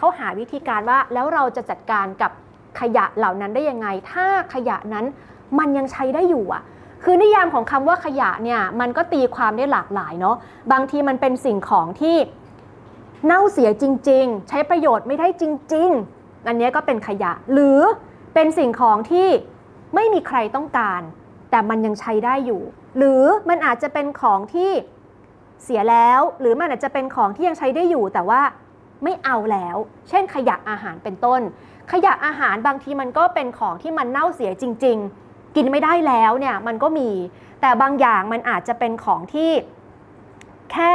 เขาหาวิธีการว่าแล้วเราจะจัดการกับขยะเหล่านั้นได้ยังไง ถ้าขยะนั้นมันยังใช้ได้อยู่อะ คือนิยามของคำว่าขยะเนี่ยมันก็ตีความได้หลากหลายเนาะบางทีมันเป็นสิ่งของที่เน่าเสียจริง ๆ ใช้ประโยชน์ไม่ได้จริง ๆ อันนี้ก็เป็นขยะ หรือเป็นสิ่งของที่ไม่มีใครต้องการ แต่มันยังใช้ได้อยู่ หรือมันอาจจะเป็นของที่เสียแล้ว หรือมันอาจจะเป็นของที่ยังใช้ได้อยู่แต่ว่า ไม่เอาแล้ว เช่นขยะอาหารเป็นต้น ขยะอาหารบางทีมันก็เป็นของที่มันเน่าเสียจริง ๆ กินไม่ได้แล้วเนี่ยมันก็มี แต่บางอย่างมันอาจจะเป็นของที่แค่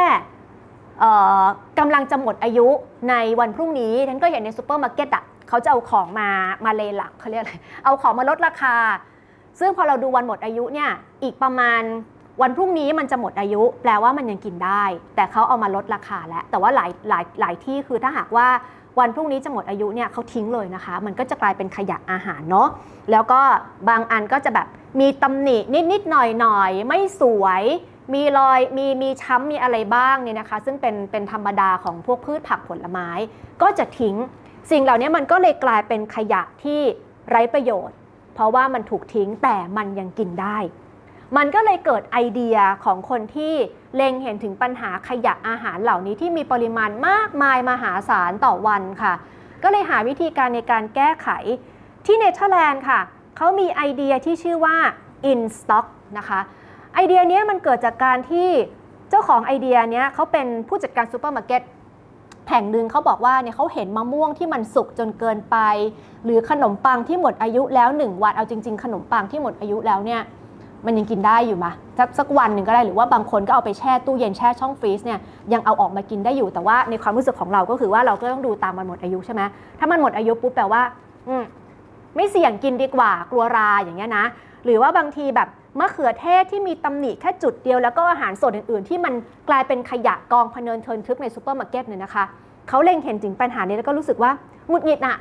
กำลังจะหมดอายุในวันพรุ่งนี้ฉันก็เห็นในซูเปอร์มาร์เก็ตอะเขาจะเอาของมามาเลหลักเขาเรียกอะไรเอาของมาลดราคา ซึ่งพอเราดูวันหมดอายุเนี่ยอีกประมาณ วันพรุ่งนี้มันจะหมดอายุ แปลว่ามันยังกินได้ แต่เขาเอามาลดราคาแล้ว แต่ว่าหลายหลายหลายที่คือถ้าหากว่าวันพรุ่งนี้จะหมดอายุเนี่ยเขาทิ้งเลยนะคะ มันก็จะกลายเป็นขยะอาหารเนาะแล้วก็บางอันก็จะแบบมีตำหนินิดนิดหน่อยหน่อยไม่สวย มีรอยมีมีช้ำมีอะไรบ้างเนี่ยนะคะ ซึ่งเป็นเป็นธรรมดาของพวกพืชผักผลไม้ ก็จะทิ้งสิ่งเหล่านี้มันก็เลยกลายเป็นขยะที่ไร้ประโยชน์ เพราะว่ามันถูกทิ้งแต่มันยังกินได้ มันก็เลยเกิดไอเดียของคนที่เล็งเห็นถึงปัญหาขยะอาหารเหล่านี้ที่มีปริมาณมากมายมหาศาลต่อวันค่ะ ก็เลยหาวิธีการในการแก้ไข ที่เนเธอร์แลนด์ค่ะ เขามีไอเดียที่ชื่อว่า in stock นะคะ ไอเดียนี้มันเกิดจากการที่เจ้าของไอเดียนี้เขาเป็นผู้จัดการซูเปอร์มาร์เก็ตแห่งหนึ่งเขาบอกว่าเนี่ยเขาเห็นมะม่วงที่มันสุกจนเกินไป หรือขนมปังที่หมดอายุแล้ว 1 วันเอาจริง ๆ ขนมปังที่หมดอายุแล้วเนี่ย มันยังกินได้อยู่มะสักสักวันหนึ่งก็ได้หรือว่าบางคนก็เอาไปแช่ตู้เย็นแช่ช่องฟรีซเนี่ยยังเอาออกมากินได้อยู่แต่ว่าในความรู้สึกของเราก็คือว่าเราก็ต้องดูตามมันหมดอายุใช่ไหมถ้ามันหมดอายุปุ๊บแปลว่า อืมไม่เสี่ยงกินดีกว่ากลัวราอย่างเงี้ยนะ หรือว่าบางทีแบบมะเขือเทศที่มีตำหนิแค่จุดเดียวแล้วก็อาหารสดอื่นๆ ที่มันกลายเป็นขยะกองพเนินเทินทึกในซูเปอร์มาร์เก็ตเนี่ยนะคะเขาเล็งเห็นถึงปัญหานี้แล้วก็รู้สึกว่าหงุดหงิดอะ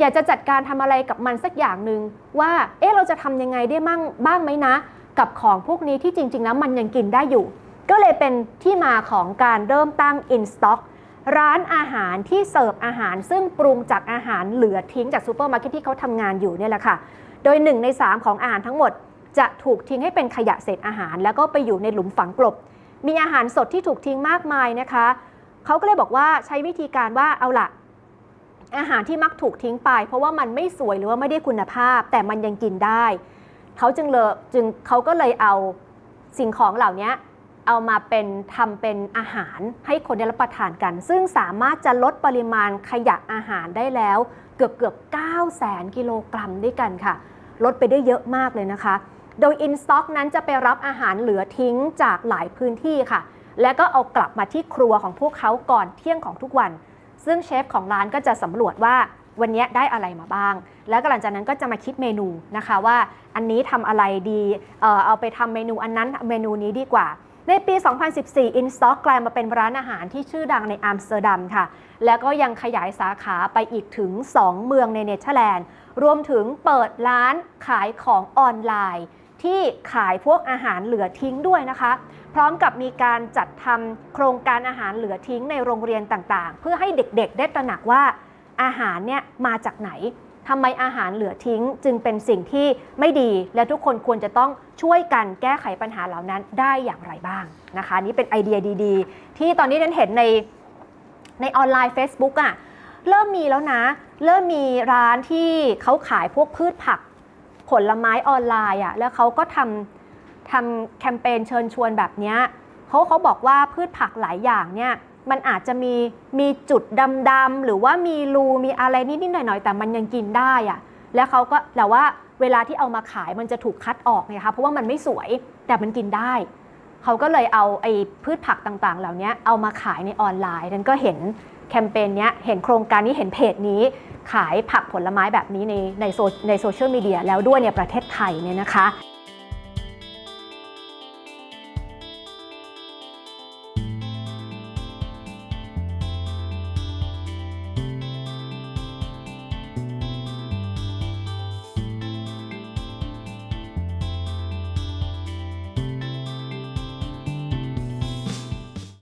อยากจะจัดการทำอะไรกับมันสักอย่างหนึ่งว่า เอ๊ะ เราจะทำยังไงได้มั่งบ้างไหมนะ กับของพวกนี้ที่จริง ๆ แล้วมันยังกินได้อยู่ ก็เลยเป็นที่มาของการเริ่มตั้ง in stock ร้านอาหารที่เสิร์ฟอาหารซึ่งปรุงจากอาหารเหลือทิ้งจากซูเปอร์มาร์เก็ตที่เขาทำงานอยู่เนี่ยแหละค่ะ โดย 1 ใน 3 ของอาหารทั้งหมด จะถูกทิ้งให้เป็นขยะเศษอาหาร แล้วก็ไปอยู่ในหลุมฝังกลบ มีอาหารสดที่ถูกทิ้งมากมายนะคะ เขาก็เลยบอกว่าใช้วิธีการว่าเอาละอาหารที่มักถูกทิ้งไป เพราะว่ามันไม่สวยหรือว่าไม่ได้คุณภาพ แต่มันยังกินได้ เขาจึงเลยจึงเขาก็เลยเอาสิ่งของเหล่านี้เอามาเป็นทำเป็นอาหารให้คนได้รับประทานกัน ซึ่งสามารถจะลดปริมาณขยะอาหารได้แล้วเกือบเกือบ9แสนกิโลกรัมด้วยกันค่ะ ลดไปได้เยอะมากเลยนะคะ โดย In Stock นั้นจะไปรับอาหารเหลือทิ้งจากหลายพื้นที่ค่ะ แล้วก็เอากลับมาที่ครัวของพวกเขาก่อนเที่ยงของทุกวัน ซึ่งเชฟของร้านก็จะสำรวจว่า วันนี้ได้อะไรมาบ้าง แล้วหลังจากนั้นก็จะมาคิดเมนูนะคะว่าอันนี้ทำอะไรดีเออเอาไปทำเมนูอันนั้นเมนูนี้ดีกว่า ในปี 2014 In Stock กลายมาเป็นร้านอาหารที่ชื่อดังในอัมสเตอร์ดัมค่ะ แล้วก็ยังขยายสาขาไปอีกถึง 2 เมืองในเนเธอร์แลนด์ รวมถึงเปิดร้านขายของออนไลน์ที่ขายพวกอาหารเหลือทิ้งด้วยนะคะ พร้อมกับมีการจัดทำโครงการอาหารเหลือทิ้งในโรงเรียนต่างๆ เพื่อให้เด็กๆ ได้ตระหนักว่า อาหารเนี่ยมาจากไหนทำไมอาหารเหลือทิ้ง จึงเป็นสิ่งที่ไม่ดีและทุกคนควรจะต้องช่วยกันแก้ไขปัญหาเหล่านั้นได้อย่างไรบ้างนะคะนี่เป็นไอเดียดีๆ ที่ตอนนี้ฉันเห็นในในออนไลน์ Facebook อะ่ะเริ่มมีแล้วนะ เริ่มมีร้านที่เขาขายพวกพืชผัก ผลไม้ออนไลน์อะแล้วเขาก็ทำทำแคมเปญเชิญชวนแบบเนี้ เขาเขาบอกว่าพืชผักหลายอย่างเนี่ยมันอาจจะมีมีจุดดำๆหรือว่ามีรูมีอะไรนิดๆหน่อยๆ แต่มันยังกินได้อะแล้วเขาก็แต่ว่าเวลาที่เอามาขายมันจะถูกคัดออกไงคะเพราะว่ามันไม่สวยแต่มันกินได้ เขาก็เลยเอาไอ้พืชผักต่างๆ เหล่านี้เอามาขายในออนไลน์นั้นก็เห็นแคมเปญเนี้ยเห็นโครงการนี้เห็นเพจนี้ ขายผักผลไม้แบบนี้ในในโซในโซเชียลมีเดียแล้วด้วยในประเทศไทยเนี่ยนะคะ